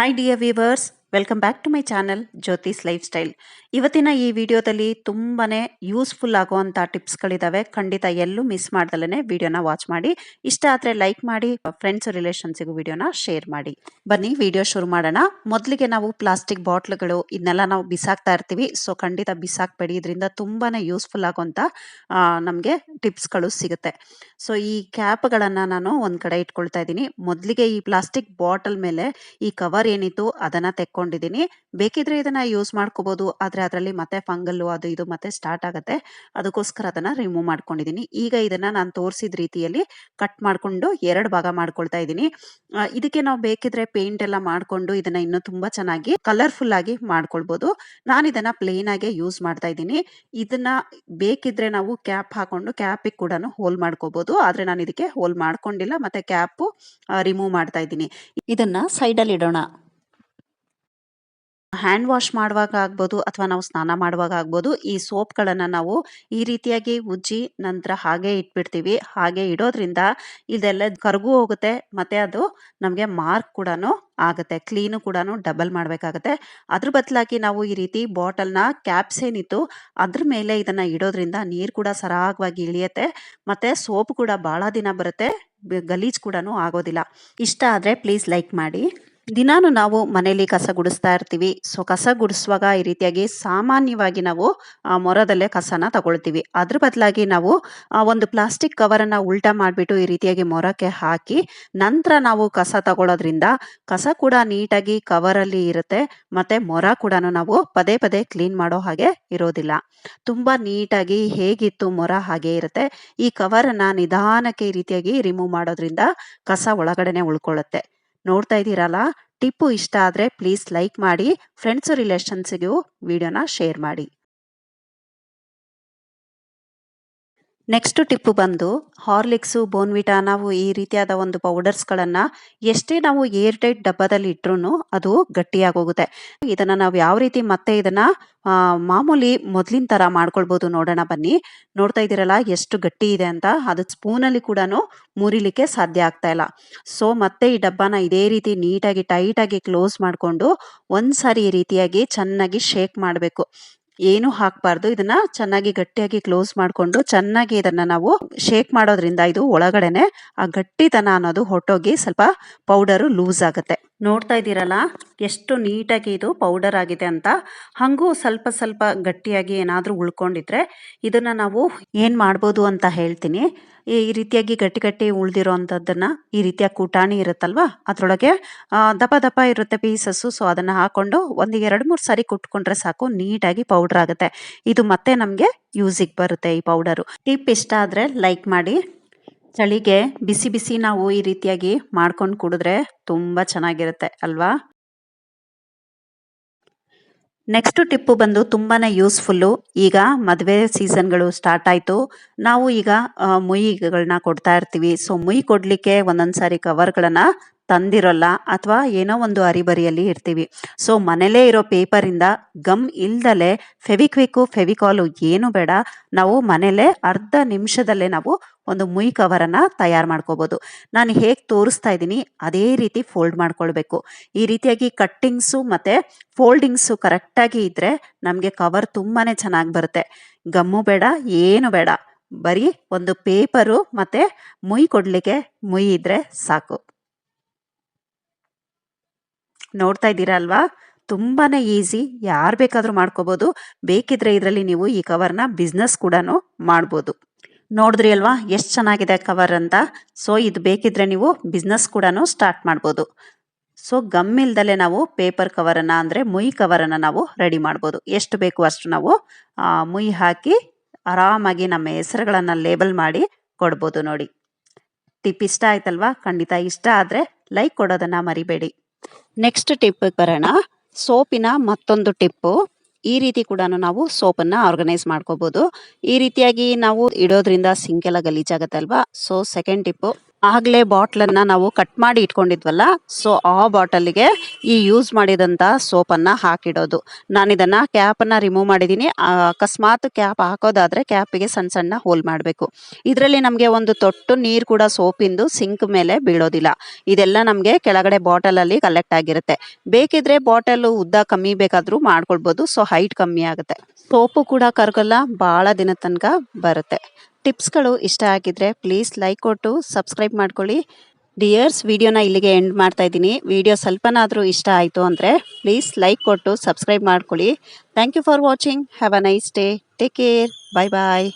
Hi dear viewers, welcome back to my channel Jyothis lifestyle ಇವತ್ತಿನ ಈ ವಿಡಿಯೋದಲ್ಲಿ ತುಂಬಾನೇ ಯೂಸ್ಫುಲ್ ಆಗುವಂಥ ಟಿಪ್ಸ್ಗಳಿದ್ದಾವೆ ಖಂಡಿತ ಎಲ್ಲೂ ಮಿಸ್ ಮಾಡ್ದಲೇ ವಿಡಿಯೋನ ವಾಚ್ ಮಾಡಿ. ಇಷ್ಟ ಆದರೆ ಲೈಕ್ ಮಾಡಿ ಫ್ರೆಂಡ್ಸ್ ರಿಲೇಷನ್ಸಿಗೂ ವಿಡಿಯೋನ ಶೇರ್ ಮಾಡಿ. ಬನ್ನಿ, ವಿಡಿಯೋ ಶುರು ಮಾಡೋಣ. ಮೊದಲಿಗೆ ನಾವು ಪ್ಲಾಸ್ಟಿಕ್ ಬಾಟ್ಲ್ಗಳು ಇದನ್ನೆಲ್ಲ ನಾವು ಬಿಸಾಕ್ತಾ ಇರ್ತೀವಿ. ಸೊ ಖಂಡಿತ ಬಿಸಾಕ್ಬೇಡಿ. ಇದರಿಂದ ತುಂಬಾನೇ ಯೂಸ್ಫುಲ್ ಆಗುವಂಥ ನಮಗೆ ಟಿಪ್ಸ್ಗಳು ಸಿಗುತ್ತೆ. ಸೊ ಈ ಕ್ಯಾಪ್ಗಳನ್ನು ನಾನು ಒಂದು ಕಡೆ ಇಟ್ಕೊಳ್ತಾ ಇದ್ದೀನಿ. ಮೊದಲಿಗೆ ಈ ಪ್ಲಾಸ್ಟಿಕ್ ಬಾಟಲ್ ಮೇಲೆ ಈ ಕವರ್ ಏನಿತ್ತು, ಅದನ್ನ ತೆಕ್ಕೊಂಡಿದ್ದೀನಿ ಬೇಕಿದ್ರೆ ಇದನ್ನ ಯೂಸ್ ಮಾಡ್ಕೋಬಹುದು ಆದ್ರೆ ಅದರಲ್ಲಿ ಮತ್ತೆ ಫಂಗಲ್ಲು ಅದು ಇದು ಮತ್ತೆ ಸ್ಟಾರ್ಟ್ ಆಗುತ್ತೆ. ಅದಕ್ಕೋಸ್ಕರ ಅದನ್ನ ರಿಮೂವ್ ಮಾಡ್ಕೊಂಡಿದ್ದೀನಿ. ಈಗ ಇದನ್ನ ನಾನು ತೋರಿಸಿದ ರೀತಿಯಲ್ಲಿ ಕಟ್ ಮಾಡ್ಕೊಂಡು ಎರಡು ಭಾಗ ಮಾಡ್ಕೊಳ್ತಾ ಇದ್ದೀನಿ. ಇದಕ್ಕೆ ನಾವು ಬೇಕಿದ್ರೆ ಪೇಂಟ್ ಎಲ್ಲ ಮಾಡ್ಕೊಂಡು ಇದನ್ನ ಇನ್ನೂ ತುಂಬಾ ಚೆನ್ನಾಗಿ ಕಲರ್ಫುಲ್ ಆಗಿ ಮಾಡ್ಕೊಳ್ಬಹುದು ನಾನು ಇದನ್ನ ಪ್ಲೇನ್ ಆಗಿ ಯೂಸ್ ಮಾಡ್ತಾ ಇದ್ದೀನಿ. ಇದನ್ನ ಬೇಕಿದ್ರೆ ನಾವು ಕ್ಯಾಪ್ ಹಾಕೊಂಡು ಕ್ಯಾಪಿಗೆ ಕೂಡ ಹೋಲ್ ಮಾಡ್ಕೋಬಹುದು ಆದ್ರೆ ನಾನು ಇದಕ್ಕೆ ಹೋಲ್ ಮಾಡ್ಕೊಂಡಿಲ್ಲ. ಮತ್ತೆ ಕ್ಯಾಪ್ ರಿಮೂವ್ ಮಾಡ್ತಾ ಇದ್ದೀನಿ. ಇದನ್ನ ಸೈಡಲ್ಲಿ ಇಡೋಣ. ಹ್ಯಾಂಡ್ ವಾಶ್ ಮಾಡುವಾಗ ಆಗ್ಬೋದು ಅಥವಾ ನಾವು ಸ್ನಾನ ಮಾಡುವಾಗ ಆಗ್ಬೋದು, ಈ ಸೋಪ್ಗಳನ್ನು ನಾವು ಈ ರೀತಿಯಾಗಿ ಉಜ್ಜಿ ನಂತರ ಹಾಗೆ ಇಟ್ಬಿಡ್ತೀವಿ. ಹಾಗೆ ಇಡೋದ್ರಿಂದ ಇದೆಲ್ಲ ಕರಗು ಹೋಗುತ್ತೆ, ಮತ್ತು ಅದು ನಮಗೆ ಮಾರ್ಕ್ ಕೂಡ ಆಗುತ್ತೆ, ಕ್ಲೀನು ಕೂಡ ಡಬಲ್ ಮಾಡಬೇಕಾಗತ್ತೆ. ಅದ್ರ ಬದಲಾಗಿ ನಾವು ಈ ರೀತಿ ಬಾಟಲ್ನ ಕ್ಯಾಪ್ಸ್ ಏನಿತ್ತು, ಅದ್ರ ಮೇಲೆ ಇದನ್ನು ಇಡೋದ್ರಿಂದ ನೀರು ಕೂಡ ಸರಾಗವಾಗಿ ಇಳಿಯುತ್ತೆ, ಮತ್ತು ಸೋಪ್ ಕೂಡ ಭಾಳ ದಿನ ಬರುತ್ತೆ, ಗಲೀಜು ಕೂಡ ಆಗೋದಿಲ್ಲ. ಇಷ್ಟ ಆದರೆ ಪ್ಲೀಸ್ ಲೈಕ್ ಮಾಡಿ. ದಿನಾನು ನಾವು ಮನೆಯಲ್ಲಿ ಕಸ ಗುಡಿಸ್ತಾ ಇರ್ತೀವಿ. ಸೊ ಕಸ ಗುಡಿಸುವಾಗ ಈ ರೀತಿಯಾಗಿ ಸಾಮಾನ್ಯವಾಗಿ ನಾವು ಮೊರದಲ್ಲೇ ಕಸನ ತಗೊಳ್ತೀವಿ. ಅದ್ರ ಬದಲಾಗಿ ನಾವು ಒಂದು ಪ್ಲಾಸ್ಟಿಕ್ ಕವರನ್ನು ಉಲ್ಟಾ ಮಾಡಿಬಿಟ್ಟು ಈ ರೀತಿಯಾಗಿ ಮೊರಕ್ಕೆ ಹಾಕಿ, ನಂತರ ನಾವು ಕಸ ತಗೊಳ್ಳೋದ್ರಿಂದ ಕಸ ಕೂಡ ನೀಟಾಗಿ ಕವರಲ್ಲಿ ಇರುತ್ತೆ. ಮತ್ತೆ ಮೊರ ಕೂಡ ನಾವು ಪದೇ ಪದೇ ಕ್ಲೀನ್ ಮಾಡೋ ಹಾಗೆ ಇರೋದಿಲ್ಲ. ತುಂಬಾ ನೀಟಾಗಿ ಹೇಗಿತ್ತು ಮೊರ ಹಾಗೆ ಇರುತ್ತೆ. ಈ ಕವರನ್ನು ನಿಧಾನಕ್ಕೆ ಈ ರೀತಿಯಾಗಿ ರಿಮೂವ್ ಮಾಡೋದ್ರಿಂದ ಕಸ ಒಳಗಡೆನೆ ಉಳ್ಕೊಳ್ಳುತ್ತೆ. ನೋಡ್ತಾ ಇದ್ದೀರಲ್ಲ? ಟಿಪ್ಪು ಇಷ್ಟ ಆದರೆ ಪ್ಲೀಸ್ ಲೈಕ್ ಮಾಡಿ ಫ್ರೆಂಡ್ಸು ರಿಲೇಷನ್ಸ್ಗೂ ವಿಡಿಯೋನ ಶೇರ್ ಮಾಡಿ. ನೆಕ್ಸ್ಟ್ ಟಿಪ್ಪು ಬಂದು ಹಾರ್ಲಿಕ್ಸು ಬೋನ್ವಿಟಾ ನಾವು ಈ ರೀತಿಯಾದ ಒಂದು ಪೌಡರ್ಸ್ಗಳನ್ನು ಎಷ್ಟೇ ನಾವು ಏರ್ ಟೈಟ್ ಡಬ್ಬದಲ್ಲಿ ಇಟ್ರೂ ಅದು ಗಟ್ಟಿಯಾಗೋಗುತ್ತೆ. ಇದನ್ನ ನಾವು ಯಾವ ರೀತಿ ಮತ್ತೆ ಇದನ್ನ ಮಾಮೂಲಿ ಮೊದಲಿನ ತರ ಮಾಡ್ಕೊಳ್ಬೋದು ನೋಡೋಣ ಬನ್ನಿ. ನೋಡ್ತಾ ಇದ್ದೀರಲ್ಲ, ಎಷ್ಟು ಗಟ್ಟಿ ಇದೆ ಅಂತ. ಅದು ಸ್ಪೂನಲ್ಲಿ ಕೂಡ ಮುರಿಲಿಕ್ಕೆ ಸಾಧ್ಯ ಆಗ್ತಾ ಇಲ್ಲ. ಸೊ ಮತ್ತೆ ಈ ಡಬ್ಬನ ಇದೇ ರೀತಿ ನೀಟಾಗಿ ಟೈಟಾಗಿ ಕ್ಲೋಸ್ ಮಾಡಿಕೊಂಡು ಒಂದ್ಸಾರಿ ಈ ರೀತಿಯಾಗಿ ಚೆನ್ನಾಗಿ ಶೇಕ್ ಮಾಡಬೇಕು. ಏನು ಹಾಕಬಾರ್ದು. ಇದನ್ನ ಚೆನ್ನಾಗಿ ಗಟ್ಟಿಯಾಗಿ ಕ್ಲೋಸ್ ಮಾಡಿಕೊಂಡು ಚೆನ್ನಾಗಿ ಇದನ್ನ ನಾವು ಶೇಕ್ ಮಾಡೋದ್ರಿಂದ ಇದು ಒಳಗಡೆನೆ ಆ ಗಟ್ಟಿತನ ಅನ್ನೋದು ಹೊಟ್ಟೋಗಿ ಸ್ವಲ್ಪ ಪೌಡರು ಲೂಸ್ ಆಗುತ್ತೆ. ನೋಡ್ತಾ ಇದ್ದೀರಲ್ಲ? ಎಷ್ಟು ನೀಟಾಗಿ ಇದು ಪೌಡರ್ ಆಗಿದೆ ಅಂತ. ಹಂಗೂ ಸ್ವಲ್ಪ ಸ್ವಲ್ಪ ಗಟ್ಟಿಯಾಗಿ ಏನಾದರೂ ಉಳ್ಕೊಂಡಿದ್ರೆ ಇದನ್ನು ನಾವು ಏನು ಮಾಡ್ಬೋದು ಅಂತ ಹೇಳ್ತೀನಿ. ಈ ರೀತಿಯಾಗಿ ಗಟ್ಟಿ ಗಟ್ಟಿ ಉಳ್ದಿರೋ ಅಂಥದ್ದನ್ನು ಈ ರೀತಿಯ ಕೂಟಾಣಿ ಇರುತ್ತಲ್ವಾ? ಅದರೊಳಗೆ ದಪ್ಪ ದಪ್ಪ ಇರುತ್ತೆ ಪೀಸಸ್ಸು ಸೊ ಅದನ್ನು ಹಾಕೊಂಡು ಒಂದು ಎರಡು ಮೂರು ಸಾರಿ ಕುಟ್ಕೊಂಡ್ರೆ ಸಾಕು. ನೀಟಾಗಿ ಪೌಡರ್ ಆಗುತ್ತೆ. ಇದು ಮತ್ತೆ ನಮಗೆ ಯೂಸಿಗೆ ಬರುತ್ತೆ ಈ ಪೌಡರು ಟಿಪ್ ಇಷ್ಟ ಆದರೆ ಲೈಕ್ ಮಾಡಿ. ಚಳಿಗೆ ಬಿಸಿ ಬಿಸಿ ನಾವು ಈ ರೀತಿಯಾಗಿ ಮಾಡ್ಕೊಂಡು ಕುಡಿದ್ರೆ ತುಂಬಾ ಚೆನ್ನಾಗಿರುತ್ತೆ, ಅಲ್ವಾ? ನೆಕ್ಸ್ಟ್ ಟಿಪ್ಪು ಬಂದು ತುಂಬಾ ಯೂಸ್ಫುಲ್ಲು ಈಗ ಮದುವೆ ಸೀಸನ್ಗಳು ಸ್ಟಾರ್ಟ್ ಆಯಿತು. ನಾವು ಈಗ ಮುಯಿಗಳನ್ನ ಕೊಡ್ತಾ ಇರ್ತೀವಿ. ಸೊ ಮುಯಿ ಕೊಡ್ಲಿಕ್ಕೆ ಒಂದೊಂದ್ಸಾರಿ ಕವರ್ಗಳನ್ನ ತಂದಿರೋಲ್ಲ ಅಥವಾ ಏನೋ ಒಂದು ಅರಿಬರಿಯಲ್ಲಿ ಇರ್ತೀವಿ. ಸೊ ಮನೇಲೇ ಇರೋ ಪೇಪರಿಂದ ಗಮ್ ಇಲ್ದಲೆ ಫೆವಿಕ್ವಿಕ್ಕು, ಫೆವಿಕಾಲು ಏನು ಬೇಡ. ನಾವು ಮನೇಲೆ ಅರ್ಧ ನಿಮಿಷದಲ್ಲೇ ನಾವು ಒಂದು ಮುಯಿ ಕವರನ್ನ ತಯಾರು ಮಾಡ್ಕೋಬಹುದು ನಾನು ಹೇಗೆ ತೋರಿಸ್ತಾ ಇದ್ದೀನಿ, ಅದೇ ರೀತಿ ಫೋಲ್ಡ್ ಮಾಡ್ಕೊಳ್ಬೇಕು. ಈ ರೀತಿಯಾಗಿ ಕಟ್ಟಿಂಗ್ಸು ಮತ್ತೆ ಫೋಲ್ಡಿಂಗ್ಸು ಕರೆಕ್ಟಾಗಿ ಇದ್ರೆ ನಮಗೆ ಕವರ್ ತುಂಬಾನೇ ಚೆನ್ನಾಗಿ ಬರುತ್ತೆ. ಗಮ್ಮು ಬೇಡ, ಏನು ಬೇಡ. ಬರೀ ಒಂದು ಪೇಪರು ಮತ್ತೆ ಮುಯಿ ಕೊಡಲಿಕ್ಕೆ ಮುಯಿ ಇದ್ರೆ ಸಾಕು. ನೋಡ್ತಾ ಇದ್ದೀರಾ ಅಲ್ವಾ? ತುಂಬಾ ಈಸಿ, ಯಾರು ಬೇಕಾದರೂ ಮಾಡ್ಕೋಬೋದು. ಬೇಕಿದ್ರೆ ಇದರಲ್ಲಿ ನೀವು ಈ ಕವರ್ನ ಬಿಸ್ನೆಸ್ ಕೂಡ ಮಾಡ್ಬೋದು. ನೋಡಿದ್ರಿ ಅಲ್ವಾ? ಎಷ್ಟು ಚೆನ್ನಾಗಿದೆ ಕವರ್ ಅಂತ? ಸೊ, ಇದು ಬೇಕಿದ್ರೆ ನೀವು ಬಿಸ್ನೆಸ್ ಕೂಡ ಸ್ಟಾರ್ಟ್ ಮಾಡ್ಬೋದು. ಸೊ, ಗಮ್ ಇಲ್ದಲೆ ನಾವು ಪೇಪರ್ ಕವರನ್ನು ಅಂದರೆ ಮುಯಿ ಕವರನ್ನು ನಾವು ರೆಡಿ ಮಾಡ್ಬೋದು. ಎಷ್ಟು ಬೇಕು ಅಷ್ಟು ನಾವು ಮುಯ್ ಮುಯಿ ಹಾಕಿ ಆರಾಮಾಗಿ ನಮ್ಮ ಹೆಸರುಗಳನ್ನು ಲೇಬಲ್ ಮಾಡಿ ಕೊಡ್ಬೋದು ನೋಡಿ. ಟಿಪ್ ಇಷ್ಟ ಆಯ್ತಲ್ವಾ? ಖಂಡಿತ ಇಷ್ಟ ಆದರೆ ಲೈಕ್ ಕೊಡೋದನ್ನು ಮರಿಬೇಡಿ. ನೆಕ್ಸ್ಟ್ ಟಿಪ್ ಬರೋಣ. ಸೋಪಿನ ಮತ್ತೊಂದು ಟಿಪ್ಪು. ಈ ರೀತಿ ಕೂಡ ನಾವು ಸೋಪನ್ನ ಆರ್ಗನೈಸ್ ಮಾಡ್ಕೋಬೋದು. ಈ ರೀತಿಯಾಗಿ ನಾವು ಇಡೋದ್ರಿಂದ ಸಿಂಕೆಲ್ಲ ಗಲೀಜಾಗತ್ತಲ್ವಾ? ಸೊ ಸೆಕೆಂಡ್ ಟಿಪ್ಪು ಆಗಲೇ ಅನ್ನ ನಾವು ಕಟ್ ಮಾಡಿ ಇಟ್ಕೊಂಡಿದ್ವಲ್ಲ ಸೊ ಆ ಬಾಟಲಿಗೆ ಈ ಯೂಸ್ ಮಾಡಿದಂತ ಸೋಪ್ ಅನ್ನ ಹಾಕಿಡೋದು. ನಾನು ಇದನ್ನ ಕ್ಯಾಪ್ ಅನ್ನ ರಿಮೂವ್ ಮಾಡಿದ್ದೀನಿ ಅಕಸ್ಮಾತ್ ಕ್ಯಾಪ್ ಹಾಕೋದಾದ್ರೆ ಕ್ಯಾಪಿಗೆ ಸಣ್ಣ ಸಣ್ಣ ಹೋಲ್ ಮಾಡಬೇಕು. ಇದರಲ್ಲಿ ನಮಗೆ ಒಂದು ತೊಟ್ಟು ನೀರು ಕೂಡ ಸೋಪಿಂದು ಸಿಂಕ್ ಮೇಲೆ ಬೀಳೋದಿಲ್ಲ. ಇದೆಲ್ಲ ನಮಗೆ ಕೆಳಗಡೆ ಬಾಟಲ್ ಅಲ್ಲಿ ಕಲೆಕ್ಟ್ ಆಗಿರುತ್ತೆ. ಬೇಕಿದ್ರೆ ಬಾಟಲ್ ಉದ್ದ ಕಮ್ಮಿ ಬೇಕಾದ್ರೂ ಮಾಡ್ಕೊಳ್ಬೋದು ಸೊ ಹೈಟ್ ಕಮ್ಮಿ ಆಗುತ್ತೆ. ಸೋಪು ಕೂಡ ಕರಗಲ್ಲ ಬಹಳ ದಿನ ತನಕ ಬರುತ್ತೆ. ಟಿಪ್ಸ್ಗಳು ಇಷ್ಟ ಆಗಿದ್ರೆ ಪ್ಲೀಸ್ ಲೈಕ್ ಕೊಟ್ಟು ಸಬ್ಸ್ಕ್ರೈಬ್ ಮಾಡ್ಕೊಳ್ಳಿ. ಡಿಯರ್ಸ್, ವಿಡಿಯೋನ ಇಲ್ಲಿಗೆ ಎಂಡ್ ಮಾಡ್ತಾ ಇದ್ದೀನಿ. ವಿಡಿಯೋ ಸ್ವಲ್ಪನಾದರೂ ಇಷ್ಟ ಆಯಿತು ಅಂದರೆ ಪ್ಲೀಸ್ ಲೈಕ್ ಕೊಟ್ಟು ಸಬ್ಸ್ಕ್ರೈಬ್ ಮಾಡ್ಕೊಳ್ಳಿ. Thank you for watching. Have a nice day. Take care. Bye bye.